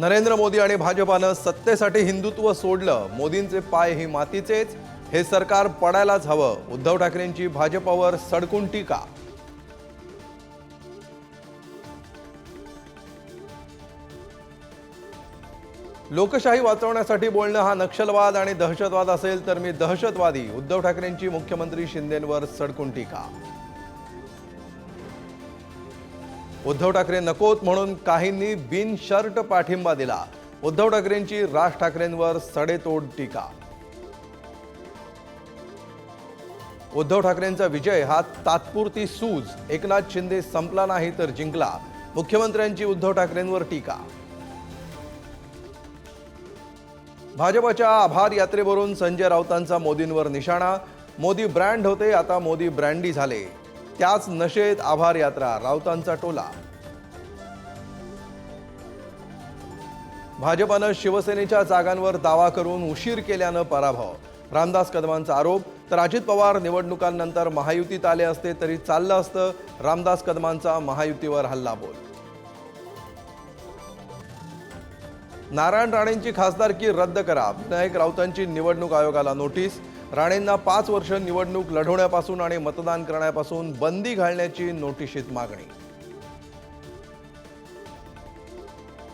नरेंद्र मोदी आणि भाजपानं सत्तेसाठी हिंदुत्व सोडलं. मोदींचे पाय ही मातीचेच. हे सरकार पडायलाच हवं. उद्धव ठाकरेंची भाजपावर सडकून टीका. लोकशाही वाचवण्यासाठी बोलणं हा नक्षलवाद आणि दहशतवाद असेल तर मी दहशतवादी. उद्धव ठाकरेंची मुख्यमंत्री शिंदेंवर सडकून टीका. उद्धव ठाकरे नकोत म्हणून काहींनी बिन शर्ट पाठिंबा दिला. उद्धव ठाकरेंची राज ठाकरेंवर सडेतोड टीका. उद्धव ठाकरेंचा विजय हा तात्पुरती सूज. एकनाथ शिंदे संपला नाही तर जिंकला. मुख्यमंत्र्यांची उद्धव ठाकरेंवर टीका. भाजपाच्या आभार यात्रेवरून संजय राऊतांचा मोदींवर निशाणा. मोदी ब्रँड होते आता मोदी ब्रँडी झाले. त्याच नशेत आभार यात्रा राऊतांचा टोला. भाजपानं शिवसेनेच्या जागांवर दावा करून उशीर केल्यानं पराभव. रामदास कदमांचा आरोप तर अजित पवार निवडणुकांनंतर महायुतीत आले असते तरी चाललं असतं रामदास कदमांचा महायुतीवर हल्लाबोल. नारायण राणेंची खासदारकी रद्द करा विनायक राऊतांची निवडणूक आयोगाला नोटीस राणेंना पाच वर्ष निवडणूक लढवण्यापासून आणि मतदान करण्यापासून बंदी घालण्याची नोटिशीत मागणी.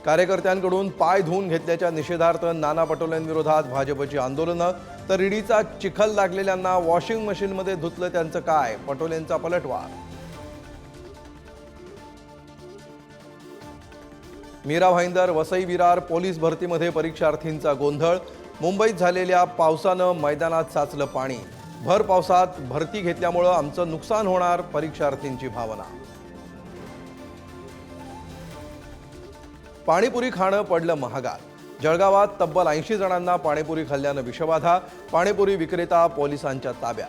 कार्यकर्त्यांकडून पाय धुवून घेतल्याच्या निषेधार्थ नाना पटोलेंविरोधात भाजपची आंदोलनं तर ईडीचा चिखल लागलेल्यांना वॉशिंग मशीनमध्ये धुतलं त्यांचं काय? पटोलेंचा पलटवार. मीरा भाईंदर वसई विरार पोलीस भरतीमध्ये परीक्षार्थींचा गोंधळ मुंबईत झालेल्या पावसानं मैदानात साचलं पाणी. भर पावसात भरती घेतल्यामुळं आमचं नुकसान होणार परीक्षार्थींची भावना. पाणीपुरी खाणं पडलं महागात. जळगावात तब्बल ऐंशी जणांना पाणीपुरी खाल्ल्यानं विषबाधा पाणीपुरी विक्रेता पोलिसांच्या ताब्यात.